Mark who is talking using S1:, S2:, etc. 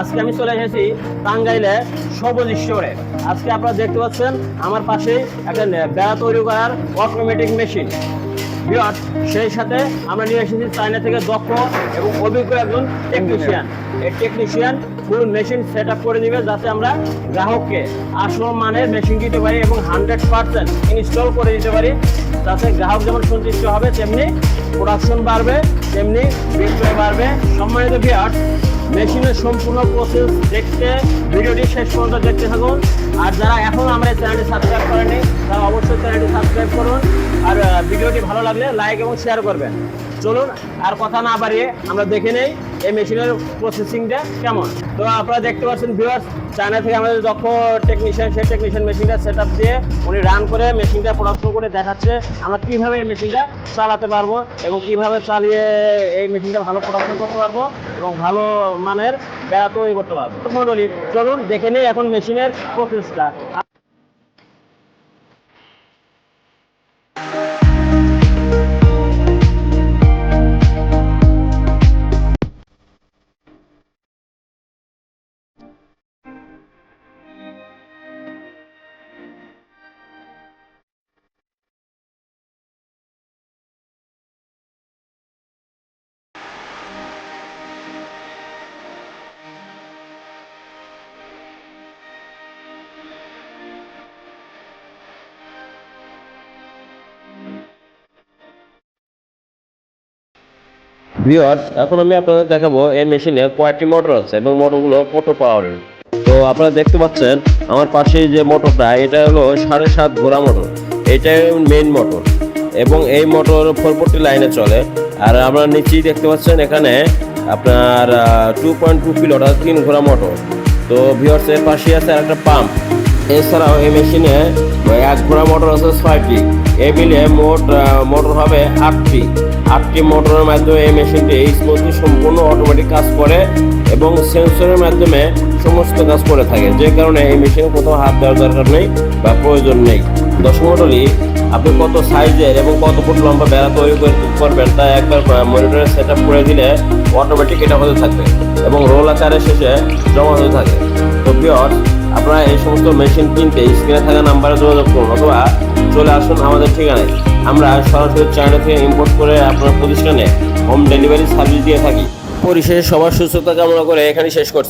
S1: আজকে আমি চলে এসেছি টাঙ্গাইলে সবুজ ঈশ্বরে আজকে আপনারা দেখতে পাচ্ছেন আমার পাশে একটা বেড়া তৈরি করার অটোমেটিক মেশিন বিরাট সেই সাথে আমরা নিয়ে এসেছি চায়না থেকে দক্ষ এবং অভিজ্ঞ একজন টেকনিশিয়ান এই টেকনিশিয়ান ফুল মেশিন সেট করে দিবে যাতে আমরা গ্রাহককে আসল মানের মেশিন দিতে পারি এবং হান্ড্রেড পার্সেন্ট ইনস্টল করে দিতে পারি। যাতে গ্রাহক যেমন সন্তুষ্ট হবে, তেমনি প্রোডাকশন বাড়বে, তেমনি বিক্রয় বাড়বে। সম্মানিত বিয়ার মেশিনের সম্পূর্ণ প্রসেস দেখতে, ভিডিওটি শেষ পর্যন্ত দেখতে থাকুন। আর যারা এখন আমরা চ্যানেলটি সাবস্ক্রাইব করেনি তারা অবশ্যই চ্যানেলটি সাবস্ক্রাইব করুন। ভিডিওটি ভালো লাগলে লাইক এবং শেয়ার করবেন। চলুন আর কথা না বাড়িয়ে আমরা দেখে নেই এই মেশিনের প্রসেসিংটা কেমন। তো আপনারা দেখতে পাচ্ছেন ভিউয়ার্স চায়না থেকে আমাদের দক্ষ টেকনিশিয়ান সেই টেকনিশিয়ান মেশিনটা সেট আপ দিয়ে উনি রান করে মেশিনটা প্রোডাকশন করে দেখাচ্ছে আমরা কীভাবে এই মেশিনটা চালাতে পারব এবং কীভাবে চালিয়ে এই মেশিনটা ভালো প্রোডাকশন করতে পারব এবং ভালো মানের বেড়া তৈরি করতে পারব। মন্ডলী, চলুন দেখে নেই এখন মেশিনের প্রসেসটা ভিওর এখন আমি আপনাদের দেখাবো এই মেশিনে কয়েকটি মোটর আছে এবং মোটরগুলো কত পাওয়ারের তো আপনারা দেখতে পাচ্ছেন, আমার পাশে যে মোটরটা এটা হলো সাড়ে সাত ঘোড়া মোটর এটাই মেইন মোটর এবং এই মোটর ফোরপোর্টি লাইনে চলে। আর আমরা নিচেই দেখতে পাচ্ছেন, এখানে আপনার টু পয়েন্ট টু কিলো অর্থাৎ তিন ঘোড়া মোটর তো ভিওর্স এর পাশে আছে একটা পাম্প এছাড়াও এই মেশিনে এক ঘোড়া মোটর আছে ছয়টি। এ মিলে মোট মোটর হবে আটটি। আটটি মোটরের মাধ্যমে এই মেশিনটি স্মুথলি সম্পূর্ণ অটোমেটিক কাজ করে এবং সেন্সরের মাধ্যমে সমস্ত কাজ করে থাকে। যে কারণে এই মেশিনে কোথাও হাত দেওয়ার দরকার নেই বা প্রয়োজন নেই। দশ মোটরই আপনি কত সাইজের এবং কত ফুট লম্বা বেড়া তৈরি করে করবেন তা একবার মনিটরে সেট আপ করে দিলে অটোমেটিক এটা হতে থাকবে এবং রোল আকারের শেষে জমা হতে থাকে তো পিওর আপনারা এই সমস্ত মেশিন কিনতে স্ক্রিনে থাকা নাম্বারে যোগাযোগ করুন অথবা চলে আসুন আমাদের ঠিকানায়। আমরা সরাসরি চায়না থেকে ইম্পোর্ট করে আপনার প্রতিষ্ঠানে হোম ডেলিভারি সার্ভিস দিয়ে থাকি। পরিশেষে সবার সুস্থতা কামনা করে এখানে শেষ করছি।